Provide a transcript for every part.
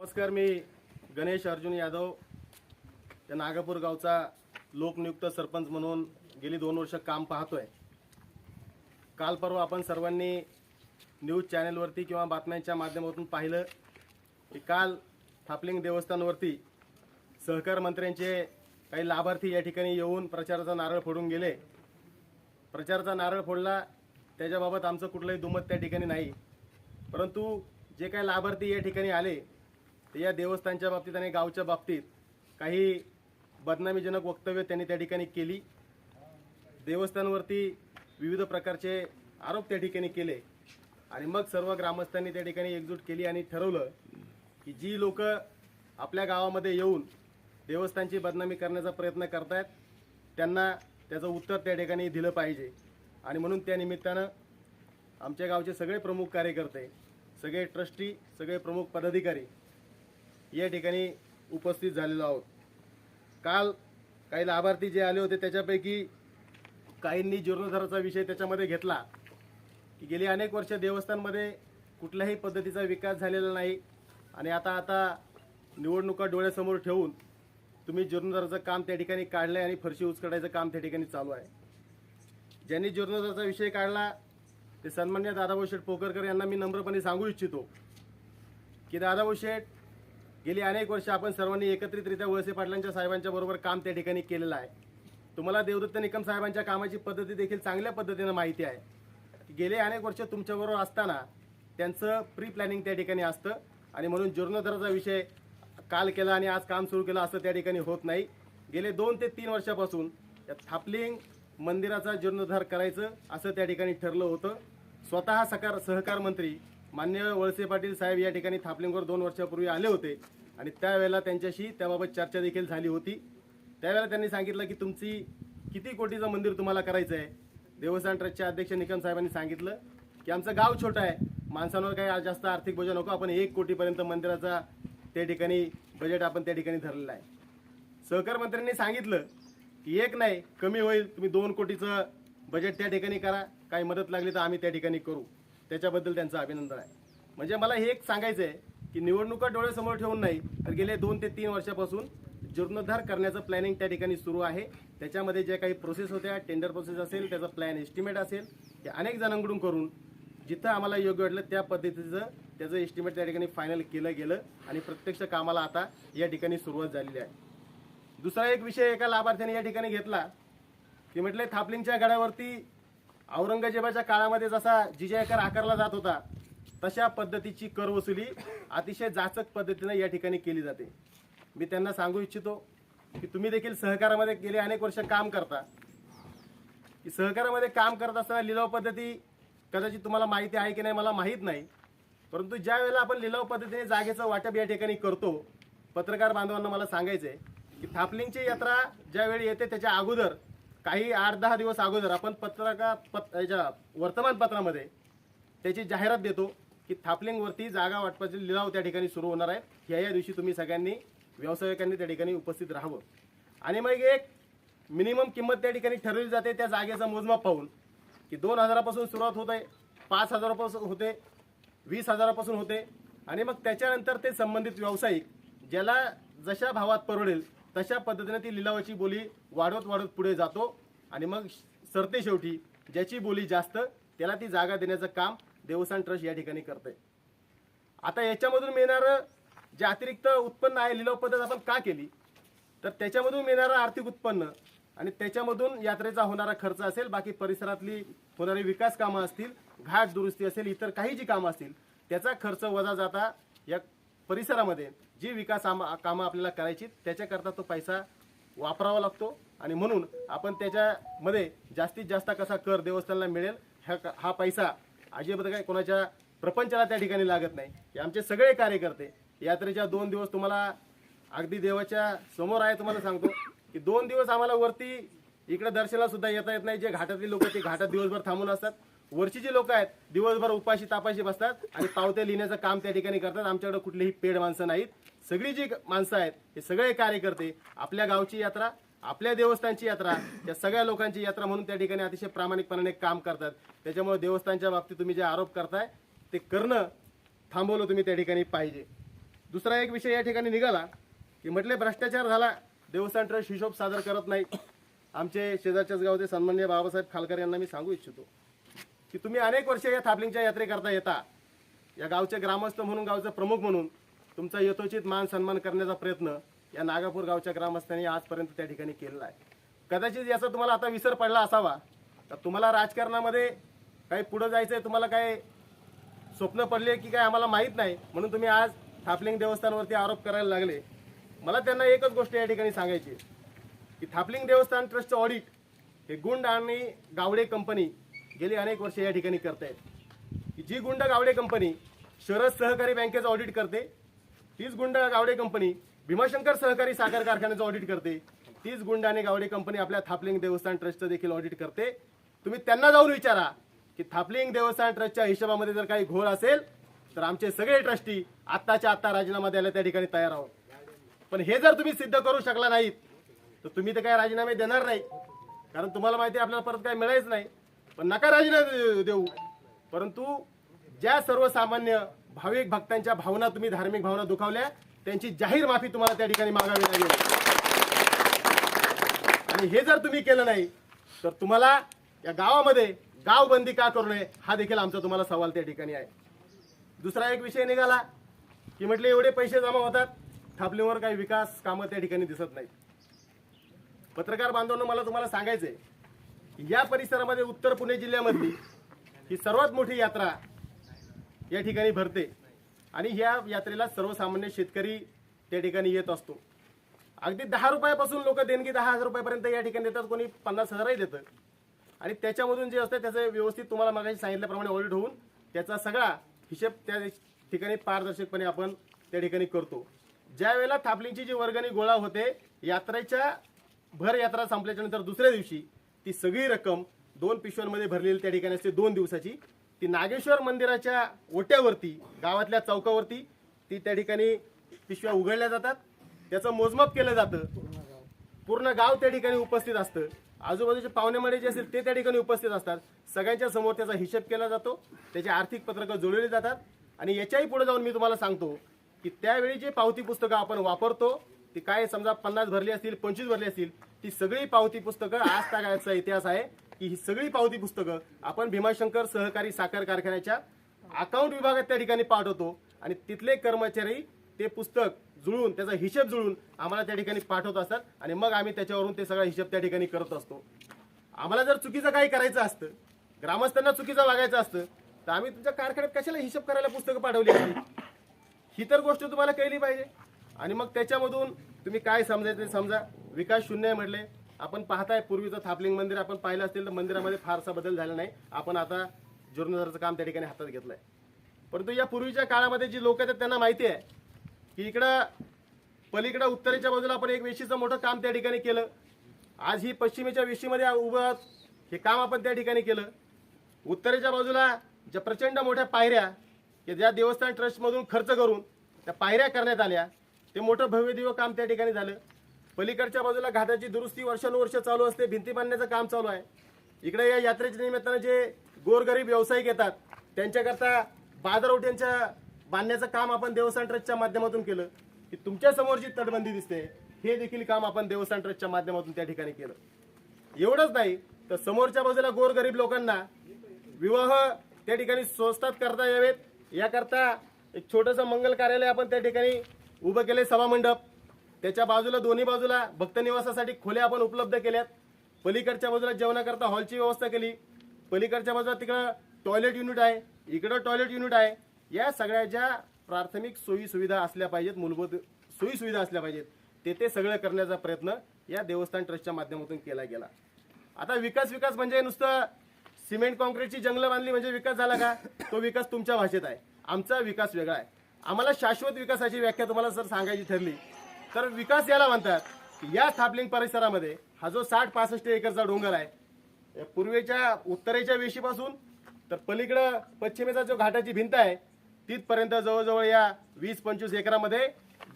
नमस्कार मी गणेश अर्जुन यादव. या नागापूर गावचा लोकनियुक्त सरपंच म्हणून गेली दोन वर्ष काम पाहतोय. काल परवा आपण सर्वांनी न्यूज चॅनेलवरती किंवा बातम्यांच्या माध्यमातून पाहिलं की काल थापलिंग देवस्थानवरती सहकार मंत्र्यांचे काही लाभार्थी या ठिकाणी येऊन प्रचाराचा नारळ फोडून गेले. प्रचाराचा नारळ फोडला त्याच्याबाबत आमचं कुठलंही दुमत त्या ठिकाणी नाही. परंतु जे काही लाभार्थी या ठिकाणी आले तर या देवस्थानच्या बाबतीत आणि गावच्या बाबतीत काही बदनामीजनक वक्तव्य त्यांनी त्या ठिकाणी केली. देवस्थानवरती विविध प्रकारचे आरोप त्या ठिकाणी केले. आणि मग सर्व ग्रामस्थांनी त्या ठिकाणी एकजूट केली आणि ठरवलं की जी लोक आपल्या गावामध्ये येऊन देवस्थानची बदनामी करण्याचा प्रयत्न करतायत त्यांना त्याचं उत्तर त्या ठिकाणी दिलं पाहिजे. आणि म्हणून त्या निमित्तानं आमच्या गावचे सगळे प्रमुख कार्यकर्ते सगळे ट्रस्टी सगळे प्रमुख पदाधिकारी या ठिकाणी उपस्थित झालेलो आहोत. काल काही लाभार्थी जे आले होते त्याच्यापैकी काहींनी जीर्णोद्धाराचा विषय त्याच्यामध्ये घेतला. की गेली अनेक वर्ष देवस्थानमध्ये कुठल्याही पद्धतीचा विकास झालेला नाही. आणि आता आता निवडणुका डोळ्यासमोर ठेवून तुम्ही जीर्णोद्धाराचं काम त्या ठिकाणी काढलं आहे आणि फरशी उचकडायचं काम त्या ठिकाणी चालू आहे. ज्यांनी जीर्णोद्धाराचा विषय काढला ते सन्मान्य दादाभाऊ शेठ पोकरकर यांना मी नम्रपणे सांगू इच्छितो. की दादाभाऊ शेठ गेली अनेक वर्ष आपण सर्वांनी एकत्रितरित्या वळसे पाटलांच्या साहेबांच्या बरोबर काम त्या ठिकाणी केलेलं आहे. तुम्हाला देवदत्त निकम साहेबांच्या कामाची पद्धती देखील चांगल्या पद्धतीनं माहिती आहे. गेले अनेक वर्ष तुमच्याबरोबर असताना त्यांचं प्री प्लॅनिंग त्या ठिकाणी असतं आणि म्हणून जीर्णोद्धाराचा विषय काल केला आणि आज काम सुरू केलं असं त्या ठिकाणी होत नाही. गेले दोन ते तीन वर्षापासून या थापलिंग मंदिराचा जीर्णोद्धार करायचं असं त्या ठिकाणी ठरलं होतं. स्वतः सकार सहकार मंत्री मान्य वळसे पाटील साहेब या ठिकाणी थापलिंगवर दोन वर्षापूर्वी आले होते. आणि त्यावेळेला त्यांच्याशी त्याबाबत चर्चा देखील झाली होती. त्यावेळेला त्यांनी सांगितलं की तुमची किती कोटीचं मंदिर तुम्हाला करायचं आहे? देवस्थान ट्रस्टचे अध्यक्ष निकम साहेबांनी सांगितलं की आमचं गाव छोटं आहे. माणसांवर काही जास्त आर्थिक बोजा नको. आपण एक कोटीपर्यंत मंदिराचा त्या ठिकाणी बजेट आपण त्या ठिकाणी धरलेला आहे. सहकार मंत्र्यांनी सांगितलं की एक नाही कमी होईल. तुम्ही दोन कोटीचं बजेट त्या ठिकाणी करा. काही मदत लागली तर आम्ही त्या ठिकाणी करू. त्याच्याबद्दल त्यांचं अभिनंदन आहे. म्हणजे मला हे एक सांगायचं आहे की निवडणुका डोळ्यासमोर ठेवून नाही तर गेले दोन ते तीन वर्षापासून जीर्णोद्धार करण्याचं प्लॅनिंग त्या ठिकाणी सुरू आहे. त्याच्यामध्ये ज्या काही प्रोसेस होत्या टेंडर प्रोसेस असेल त्याचा प्लॅन एस्टिमेट असेल ते अनेक जणांकडून करून जिथं आम्हाला योग्य वाटलं त्या पद्धतीचं त्याचं एस्टिमेट त्या ठिकाणी फायनल केलं गेलं आणि प्रत्यक्ष कामाला आता या ठिकाणी सुरुवात झालेली आहे. दुसरा एक विषय एका लाभार्थ्याने या ठिकाणी घेतला की म्हटले थापलिंगच्या गडावरती औरंगजेबाच्या काळामध्ये जसा जिजय कर आकारला जात होता तशा पद्धतीची कर वसुली अतिशय जाचक पद्धतीने या ठिकाणी केली जाते. मी त्यांना सांगू इच्छितो की तुम्ही देखील सहकारामध्ये गेले अनेक वर्ष काम करता. की सहकारामध्ये काम करत असताना लिलाव पद्धती कदाचित तुम्हाला माहिती आहे की नाही मला माहीत नाही. परंतु ज्या वेळेला आपण लिलाव पद्धतीने जागेचं वाटप या ठिकाणी करतो पत्रकार बांधवांना मला सांगायचं आहे की थापलिंगची यात्रा ज्यावेळी येते त्याच्या अगोदर काही आठ दहा दिवस अगोदर आपण पत्रकार पत याच्या वर्तमानपत्रामध्ये त्याची जाहिरात देतो की थापलिंगवरती जागा वाटपाचे लिलाव त्या ठिकाणी सुरू होणार आहेत ह्या या दिवशी तुम्ही सगळ्यांनी व्यावसायिकांनी त्या ठिकाणी उपस्थित राहावं. आणि मग एक मिनिमम किंमत त्या ठिकाणी ठरवली जाते त्या जागेचा मोजमाप पाहून की दोन हजारापासून सुरुवात होत आहे पाच हजारापासून होते वीस हजारापासून होते. आणि मग त्याच्यानंतर ते संबंधित व्यावसायिक ज्याला जशा भावात परवडेल तशा पद्धतीने ती लिलावाची बोली वाढवत वाढवत पुढे जातो आणि मग सरते शेवटी ज्याची बोली जास्त त्याला ती जागा देण्याचं काम देवस्थान ट्रस्ट या ठिकाणी करते आता याच्यामधून मिळणारं जे अतिरिक्त उत्पन्न आहे लिलाव पद्धत आपण का केली? तर त्याच्यामधून मिळणारं आर्थिक उत्पन्न आणि त्याच्यामधून यात्रेचा होणारा खर्च असेल बाकी परिसरातली होणारी विकास कामं असतील घाट दुरुस्ती असेल इतर काही जी कामं असतील त्याचा खर्च वजा जाता या परिसरामध्ये जी विकास आमा कामं आपल्याला करायची त्याच्याकरता तो पैसा वापरावा लागतो. आणि म्हणून आपण त्याच्यामध्ये जास्तीत जास्त कसा कर देवस्थानाला मिळेल ह्या हा पैसा अजिबात काय कोणाच्या प्रपंचाला त्या ठिकाणी लागत नाही. हे आमचे सगळे कार्यकर्ते यात्रेच्या दोन दिवस तुम्हाला अगदी देवाच्या समोर आहे तुम्हाला सांगतो की दोन दिवस आम्हाला वरती इकडे दर्शनाला सुद्धा येता येत नाही जे घाटातली लोक ते घाटात दिवसभर थांबून असतात. वरची जी लोक आहेत दिवसभर उपाशी तापाशी बसतात आणि पावत्या लिहिण्याचं काम त्या ठिकाणी करतात. आमच्याकडे कुठलीही पेड माणसं नाहीत. सगळी जी माणसं आहेत हे सगळे कार्यकर्ते आपल्या गावची यात्रा आपल्या देवस्थानची यात्रा या सगळ्या लोकांची यात्रा म्हणून त्या ठिकाणी अतिशय प्रामाणिकपणाने काम करतात. त्याच्यामुळे देवस्थानच्या बाबतीत तुम्ही जे आरोप करताय ते करणं थांबवलं तुम्ही त्या ठिकाणी पाहिजे. दुसरा एक विषय या ठिकाणी निघाला की म्हटले भ्रष्टाचार झाला देवस्थान ट्रस्ट हिशोब सादर करत नाही. आमचे शेजारच्याच गावचे सन्मान्य बाबासाहेब खालकर यांना मी सांगू इच्छितो. की तुम्ही अनेक वर्ष या थापलिंगच्या यात्रेकरता येता. या गावचे ग्रामस्थ म्हणून गावचे प्रमुख म्हणून तुमचा यथोचित मान सन्मान करण्याचा प्रयत्न या नागापूर गावच्या ग्रामस्थांनी आजपर्यंत त्या ठिकाणी केलेला आहे. कदाचित याचा तुम्हाला आता विसर पडला असावा तर तुम्हाला राजकारणामध्ये काही पुढं जायचं आहे तुम्हाला काय स्वप्न पडले की काय आम्हाला माहीत नाही म्हणून तुम्ही आज थापलिंग देवस्थानवरती आरोप करायला लागले. मला त्यांना एकच गोष्ट या ठिकाणी सांगायची की थापलिंग देवस्थान ट्रस्टचं ऑडिट हे गुंड आणि गावडे कंपनी गेली अनेक वर्ष या ठिकाणी करतायत. जी गुंड गावडे कंपनी शरद सहकारी बँकेचं ऑडिट करते तीच गुंड गावडे कंपनी भीमाशंकर सहकारी साखर कारखान्याचं ऑडिट करते तीच गुंड आणि गावडे कंपनी आपल्या थापलिंग देवस्थान ट्रस्टचं देखील ऑडिट करते. तुम्ही त्यांना जाऊन विचारा की थापलिंग देवस्थान ट्रस्टच्या हिशोबामध्ये जर काही घोळ असेल तर आमचे सगळे ट्रस्टी आत्ताच्या आत्ता राजीनामा द्यायला त्या ठिकाणी तयार आहोत. पण हे जर तुम्ही सिद्ध करू शकला नाहीत तर तुम्ही तर काय राजीनामे देणार नाही. कारण तुम्हाला माहिती आहे आपल्याला परत काय मिळायच नाही. पण नका राजीनामा देऊ. परंतु ज्या सर्वसामान्य भाविक भक्तांच्या भावना तुम्ही धार्मिक भावना दुखावल्या त्यांची जाहीर माफी तुम्हाला त्या ठिकाणी मागावी लागेल. आणि हे जर तुम्ही केलं नाही तर तुम्हाला या गावामध्ये गावबंदी का करू नये हा देखील आमचा तुम्हाला सवाल त्या ठिकाणी आहे. दुसरा एक विषय निघाला की म्हटले एवढे पैसे जमा होतात थापलीवर काही विकास कामं त्या ठिकाणी दिसत नाहीत. पत्रकार बांधवांना मला तुम्हाला सांगायचंय या परिसरामध्ये उत्तर पुणे जिल्ह्यामधली ही सर्वात मोठी यात्रा या ठिकाणी भरते. आणि ह्या यात्रेला सर्वसामान्य शेतकरी त्या ठिकाणी येत असतो. अगदी दहा रुपयापासून लोक देणगी दहा हजार रुपयापर्यंत या ठिकाणी देतात कोणी पन्नास हजारही देतं. आणि त्याच्यामधून जे असतं त्याचं व्यवस्थित तुम्हाला मागाशी सांगितल्याप्रमाणे ऑडिट होऊन त्याचा सगळा हिशेब त्या ठिकाणी पारदर्शकपणे आपण त्या ठिकाणी करतो. ज्या वेळेला जी वर्गणी गोळा होते यात्रेच्या भर यात्रा संपल्याच्या नंतर दुसऱ्या दिवशी ती सगळी रक्कम दोन पिशव्यांमध्ये भरलेली त्या ठिकाणी असते दोन दिवसाची. ती नागेश्वर मंदिराच्या ओट्यावरती गावातल्या चौकावरती ती त्या ठिकाणी पिशव्या उघडल्या जातात. त्याचं मोजमाप केलं जातं. पूर्ण गाव त्या ठिकाणी उपस्थित असतं. आजूबाजूचे पाहुण्यामध्ये जे असेल ते त्या ठिकाणी उपस्थित असतात. सगळ्यांच्या समोर त्याचा हिशेब केला जातो. त्याचे आर्थिक पत्रकं जुळवली जातात. आणि याच्याही पुढे जाऊन मी तुम्हाला सांगतो की त्यावेळी जे पावती पुस्तकं आपण वापरतो ती काय समजा पन्नास भरली असतील पंचवीस भरली असतील ती सगळी पावती पुस्तकं आज तागायचा इतिहास आहे की ही सगळी पावती पुस्तकं आपण भीमाशंकर सहकारी साखर कारखान्याच्या अकाउंट विभागात त्या ठिकाणी पाठवतो आणि तिथले कर्मचारी ते पुस्तक जुळून त्याचा हिशेब जुळून आम्हाला त्या ठिकाणी पाठवत असतात आणि मग आम्ही त्याच्यावरून ते सगळा हिशेब त्या ठिकाणी करत असतो. आम्हाला जर चुकीचं काही करायचं असतं ग्रामस्थांना चुकीचं वागायचं असतं तर आम्ही तुमच्या कारखान्यात कशाला हिशेब करायला पुस्तकं पाठवली असती? ही तर गोष्ट तुम्हाला कळली पाहिजे. आणि मग त्याच्यामधून तुम्ही काय समजायचं ते समजा. विकास शून्य आहे म्हटले. आपण पाहताय पूर्वीचं थापलिंग मंदिर आपण पाहिलं असेल तर मंदिरामध्ये फारसा बदल झाला नाही. आपण आता जीर्णोद्धाराचं काम त्या ठिकाणी हातात घेतलंय. परंतु या पूर्वीच्या काळामध्ये जी लोक आहेत त्यांना माहिती आहे की इकडं पलीकडं उत्तरेच्या बाजूला आपण एक वेशीचं मोठं काम त्या ठिकाणी केलं. आज ही पश्चिमेच्या वेशीमध्ये उभं हे काम आपण त्या ठिकाणी केलं. उत्तरेच्या बाजूला ज्या प्रचंड मोठ्या पायऱ्या की ज्या देवस्थान ट्रस्टमधून खर्च करून त्या पायऱ्या करण्यात आल्या. ते मोठं भव्य दिव्य काम त्या ठिकाणी झालं. पलीकडच्या बाजूला घाटाची दुरुस्ती वर्षानुवर्ष चालू असते भिंती बांधण्याचं काम चालू आहे. इकडे या यात्रेच्या निमित्तानं जे गोरगरीब व्यावसायिक येतात त्यांच्याकरता बाजारवट्यांच्या बांधण्याचं काम आपण देवस्थान ट्रस्टच्या माध्यमातून केलं. की तुमच्यासमोर जी तटबंदी दिसते हे देखील काम आपण देवस्थान ट्रस्टच्या माध्यमातून त्या ठिकाणी केलं. एवढंच नाही तर समोरच्या बाजूला गोरगरीब लोकांना विवाह त्या ठिकाणी स्वस्तात करता यावेत. याकरता एक छोटंसं मंगल कार्यालय आपण त्या ठिकाणी उभं केले सभामंडप त्याच्या बाजूला दोन्ही बाजूला भक्त निवासासाठी खोल्या आपण उपलब्ध केल्यात. पलीकडच्या बाजूला जेवणाकरता हॉलची व्यवस्था केली. पलीकडच्या बाजूला तिकडं टॉयलेट युनिट आहे. इकडं टॉयलेट युनिट आहे. या सगळ्याच्या प्राथमिक सोयी सुविधा असल्या पाहिजेत मूलभूत सोयी सुविधा असल्या पाहिजेत. ते ते सगळं करण्याचा प्रयत्न या देवस्थान ट्रस्टच्या माध्यमातून केला गेला. आता विकास विकास म्हणजे नुसतं सिमेंट कॉन्क्रीटची जंगलं बांधली म्हणजे विकास झाला का? तो विकास तुमच्या भाषेत आहे. आमचा विकास वेगळा आहे. आम्हाला शाश्वत विकासाची व्याख्या तुम्हाला जर सांगायची ठरली. तर विकास याला म्हणतात या स्थापलिंग परिसरामध्ये हा जो साठ पासष्ट एकरचा डोंगर आहे या पूर्वेच्या उत्तरेच्या वेशीपासून तर पलीकडं पश्चिमेचा जो घाटाची भिंत आहे तिथपर्यंत जवळजवळ या वीस पंचवीस एकरामध्ये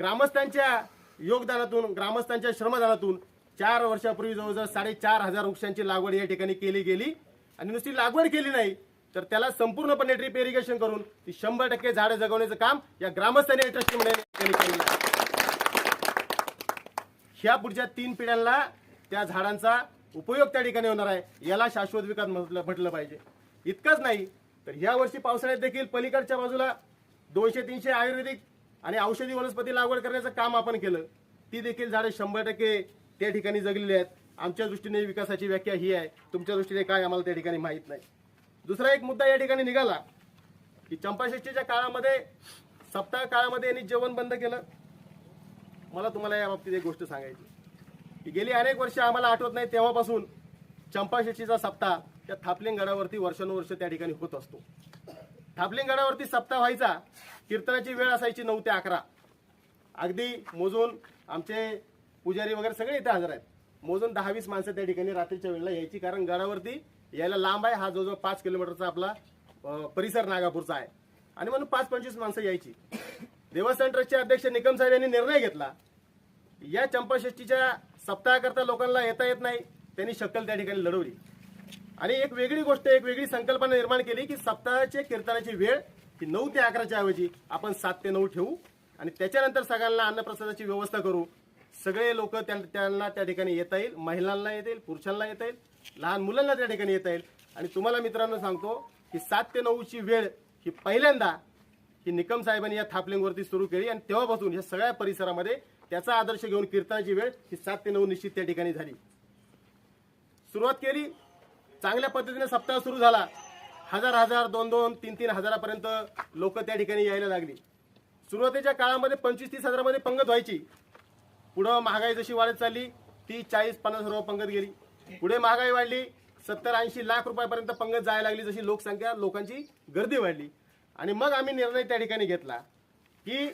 ग्रामस्थांच्या योगदानातून ग्रामस्थांच्या श्रमदानातून चार वर्षापूर्वी जवळजवळ साडेचार हजार वृक्षांची लागवड या ठिकाणी केली गेली. आणि नुसती लागवड केली नाही तर त्याला संपूर्णपणे ड्रीप इरिगेशन करून ती शंभर टक्के झाडं जगवण्याचं काम या ग्रामस्थांनी ट्रस्टी मंडळाने ह्या पुढच्या तीन पिढ्यांना त्या झाडांचा उपयोग त्या ठिकाणी होणार आहे याला शाश्वत विकास म्हटलं म्हटलं पाहिजे. इतकंच नाही तर ह्या वर्षी पावसाळ्यात देखील पलीकडच्या बाजूला दोनशे तीनशे आयुर्वेदिक आणि औषधी वनस्पती लागवड करण्याचं काम आपण केलं. ती देखील झाडे शंभर टक्के त्या ठिकाणी जगलेली आहेत. आमच्या दृष्टीने विकासाची व्याख्या ही आहे. तुमच्या दृष्टीने काय आम्हाला त्या ठिकाणी माहीत नाही. दुसरा एक मुद्दा या ठिकाणी निघाला की चंपाषष्ठीच्या काळामध्ये सप्ताह काळामध्ये यांनी जेवण बंद केलं. मला तुम्हाला या बाबतीत एक गोष्ट सांगायची की गेली अनेक वर्ष आम्हाला आठवत नाही तेव्हापासून चंपाषष्ठीचा सप्ताह त्या थापलिंग गडावरती वर्षानुवर्ष त्या ठिकाणी होत असतो. थापलिंग गडावरती सप्ताह व्हायचा कीर्तनाची वेळ असायची नऊ ते अकरा. अगदी मोजून आमचे पुजारी वगैरे सगळे इथे हजर आहेत. मोजून दहा वीस माणसं त्या ठिकाणी रात्रीच्या वेळेला यायची कारण गडावरती यायला लांब आहे. हा जवळजवळ पाच किलोमीटरचा आपला परिसर नागापूरचा आहे. आणि म्हणून पाच पंचवीस माणसं यायची. देवस्थान ट्रस्टचे अध्यक्ष निकम साहेब यांनी निर्णय घेतला. या चंपाषष्ठीच्या सप्ताहाकरता लोकांना येता येत नाही. त्यांनी शक्कल त्या ठिकाणी लढवली. आणि एक वेगळी गोष्ट एक वेगळी संकल्पना निर्माण केली की सप्ताहाचे कीर्तनाची वेळ ही नऊ ते अकराच्या ऐवजी आपण सात ते नऊ ठेवू. आणि त्याच्यानंतर सगळ्यांना अन्नप्रसादाची व्यवस्था करू. सगळे लोक त्यांना त्या ठिकाणी येता येईल महिलांना येता येईल पुरुषांना येता येईल लहान मुलांना त्या ठिकाणी येता येईल. आणि तुम्हाला मित्रांनो सांगतो की सात ते नऊची वेळ ही पहिल्यांदा ही निकम साहेबांनी या थापलिंगवरती सुरू केली आणि तेव्हापासून या सगळ्या परिसरामध्ये त्याचा आदर्श घेऊन कीर्तनाची वेळ ही सात ते नऊ निश्चित त्या ठिकाणी झाली. सुरुवात केली चांगल्या पद्धतीने सप्ताह सुरू झाला. हजार हजार दोन दोन तीन तीन हजारापर्यंत लोक त्या ठिकाणी यायला लागली. सुरुवातीच्या काळामध्ये पंचवीस तीस हजारामध्ये पंगत व्हायची. पुढं महागाई जशी वाढत चालली ती चाळीस पन्नास हजार पंगत गेली. पुढे महागाई वाढली सत्तर ऐंशी लाख रुपयापर्यंत पंगत जायला लागली जशी लोकसंख्या लोकांची गर्दी वाढली. आणि मग आम्ही निर्णय त्या ठिकाणी घेतला की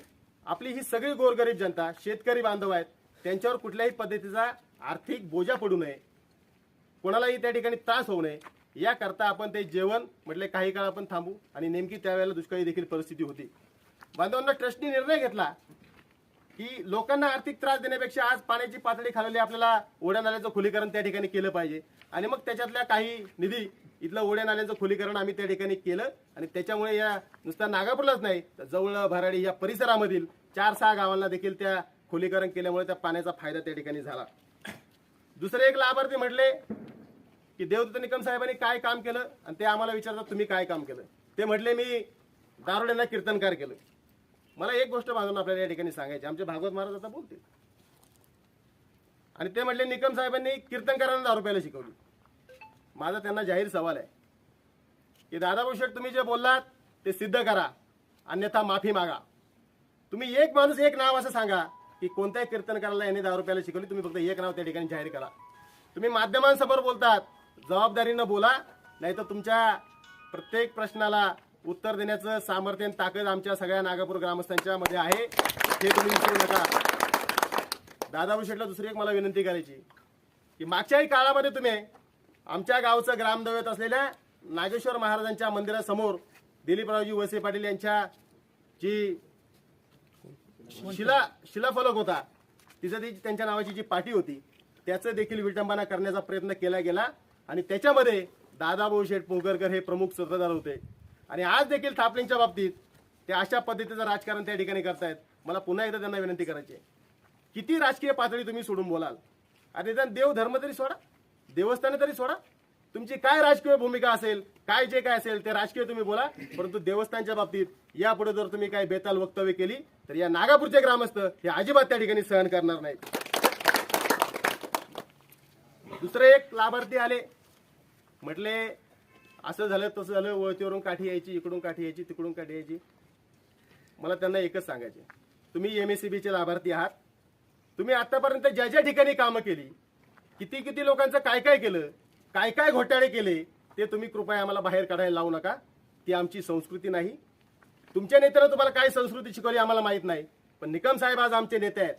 आपली ही सगळी गोरगरीब जनता शेतकरी बांधव आहेत त्यांच्यावर कुठल्याही पद्धतीचा आर्थिक बोजा पडू नये. कोणालाही त्या ठिकाणी त्रास होऊ नये. याकरता आपण ते जेवण म्हटले काही काळ आपण थांबू. आणि नेमकी त्यावेळेला दुष्काळी देखील परिस्थिती होती. बांधवांना ट्रस्टनी निर्णय घेतला की लोकांना आर्थिक त्रास देण्यापेक्षा आज पाण्याची पातळी खालवली आपल्याला ओढ्या नाल्याचं खुलीकरण त्या ठिकाणी केलं पाहिजे. आणि मग त्याच्यातल्या काही निधी इथलं ओढ्या नाल्याचं खुलीकरण आम्ही त्या ठिकाणी केलं. आणि त्याच्यामुळे या नुसता नागापूरलाच नाही तर जवळ भराडी या परिसरामधील चार सहा गावांना देखील त्या खुलीकरण केल्यामुळे त्या पाण्याचा फायदा त्या ठिकाणी झाला. दुसरे एक लाभार्थी म्हटले की देवदत्त निकम साहेबांनी काय काम केलं? आणि ते आम्हाला विचारतात तुम्ही काय काम केलं? ते म्हटले मी दारुड्यांना कीर्तनकार केलं. मला एक गोष्ट बांधून आपल्याला या ठिकाणी सांगायची आमचे भागवत महाराज आता बोलतील. आणि ते म्हटले निकम साहेबांनी कीर्तनकारांना दारू प्यायला शिकवली. माझा त्यांना जाहीर सवाल आहे. की दादाभाऊ तुम्ही जे बोललात ते सिद्ध करा. अन्यथा माफी मागा. तुम्ही एक माणूस एक नाव असं सांगा की कोणत्याही कीर्तनकाराला यांनी दारू प्यायला शिकवली तुम्ही फक्त एक नाव त्या ठिकाणी जाहीर करा. तुम्ही माध्यमांसमोर बोलतात जबाबदारीनं बोला नाही तर तुमच्या प्रत्येक प्रश्नाला उत्तर देण्याचं सामर्थ्य आणि ताकद आमच्या सगळ्या नागापूर ग्रामस्थांच्या मध्ये आहे. हे तुम्ही विसरू नका. दादाभाऊ शेठला दुसरी एक मला विनंती करायची की मागच्याही काळामध्ये तुम्ही आमच्या गावचं ग्रामदैवत असलेल्या नागेश्वर महाराजांच्या मंदिरासमोर दिलीपरावजी वसे पाटील यांच्या जी शिला शिलाफलक होता तिचं ती त्यांच्या नावाची जी पाटी होती त्याचं देखील विटंबना करण्याचा प्रयत्न केला गेला. आणि त्याच्यामध्ये दादाभाऊ शेठ पोगरकर हे प्रमुख सूत्रधार होते. आणि आज देखील थापलेंच्या बाबतीत ते अशा पद्धतीचं राजकारण त्या ठिकाणी करतायत. मला पुन्हा एकदा त्यांना विनंती करायची आहे. किती राजकीय पातळी तुम्ही सोडून बोलाल? आणि निदान देव धर्म तरी सोडा. देवस्थाने तरी सोडा. तुमची काय राजकीय भूमिका असेल काय जे काय असेल ते राजकीय तुम्ही बोला. परंतु देवस्थानच्या बाबतीत यापुढे जर तुम्ही काही बेताल वक्तव्य केली तर या नागापूरचे ग्रामस्थ हे अजिबात त्या ठिकाणी सहन करणार नाहीत. दुसरे एक लाभार्थी आले. म्हटले असं झालं तसं झालं वळतीवरून काठी यायची इकडून काठी यायची तिकडून काठी यायची. मला त्यांना एकच सांगायचे तुम्ही एम एस सी बीचे लाभार्थी आहात. तुम्ही आतापर्यंत ज्या ज्या ठिकाणी कामं केली किती किती लोकांचं काय काय केलं काय काय घोटाळे केले ते तुम्ही कृपया आम्हाला बाहेर काढायला लावू नका. ती आमची संस्कृती नाही. तुमच्या नेत्यानं तुम्हाला काय संस्कृती शिकवली आम्हाला माहीत नाही. पण निकम साहेब आज आमचे नेते आहेत.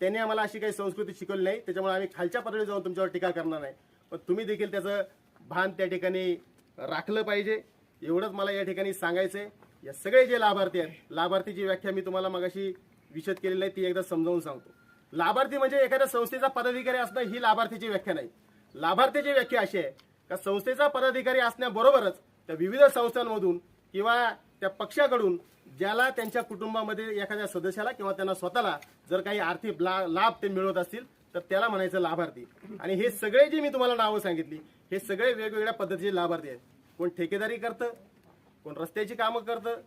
त्यांनी आम्हाला अशी काही संस्कृती शिकवली नाही. त्याच्यामुळे आम्ही खालच्या पातळीवर जाऊन तुमच्यावर टीका करणार नाही. पण तुम्ही देखील त्याचं भान त्या ठिकाणी राखलं पाहिजे. एवढंच मला या ठिकाणी सांगायचं आहे या सगळे जे लाभार्थी आहेत लाभार्थीची व्याख्या मी तुम्हाला मगाशी विशद केलेली आहे ती एकदा समजावून सांगतो. लाभार्थी म्हणजे एखाद्या संस्थेचा पदाधिकारी असणं ही लाभार्थीची व्याख्या नाही. लाभार्थीची व्याख्या अशी आहे का संस्थेचा पदाधिकारी असण्याबरोबरच त्या विविध संस्थांमधून किंवा त्या पक्षाकडून ज्याला त्यांच्या कुटुंबामध्ये एखाद्या सदस्याला किंवा त्यांना स्वतःला जर काही आर्थिक लाभ ते मिळवत असतील तर त्याला म्हणायचं लाभार्थी. आणि हे सगळे जे मी तुम्हाला नावं सांगितली हे सगळे वेगवेगळ्या पद्धतीचे लाभार्थी आहेत. कोण ठेकेदारी करतं कोण रस्त्याची कामं करतं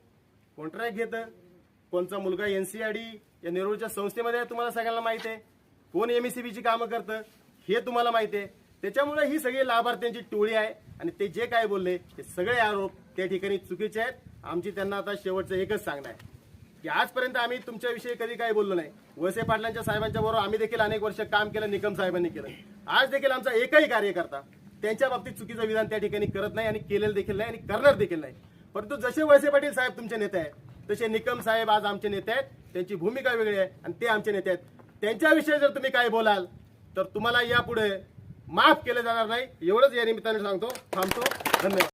कॉन्ट्रॅक्ट घेतं कोणचा मुलगा एन सी आय डी या नेरूळच्या संस्थेमध्ये आहे तुम्हाला सगळ्यांना माहिती आहे. कोण एम ची कामं करतं हे तुम्हाला माहिती आहे. त्याच्यामुळे ही सगळी लाभार्थ्यांची टोळी आहे आणि ते जे काय बोलले ते सगळे आरोप त्या ठिकाणी चुकीचे आहेत. आमची त्यांना आता शेवटचं एकच सांगणं आहे. की आजपर्यंत आम्ही तुमच्याविषयी कधी काही बोललो नाही. वळसे पाटलांच्या साहेबांच्या बरोबर आम्ही देखील अनेक वर्ष काम केलं निकम साहेबांनी केलं. आज देखील आमचा एकही कार्यकर्ता त्यांच्या बाबतीत चुकीचं विधान त्या ठिकाणी करत नाही आणि केलेलं देखील नाही आणि करणार देखील नाही. परंतु जसे वळसे पाटील साहेब तुमचे नेते आहेत तसे निकम साहेब आज आमचे नेते आहेत त्यांची भूमिका वेगळी आहे आणि ते आमचे नेते आहेत. त्यांच्याविषयी जर तुम्ही काय बोलाल तर तुम्हाला यापुढे माफ केलं जाणार नाही. एवढंच या निमित्ताने सांगतो. थांबतो. धन्यवाद.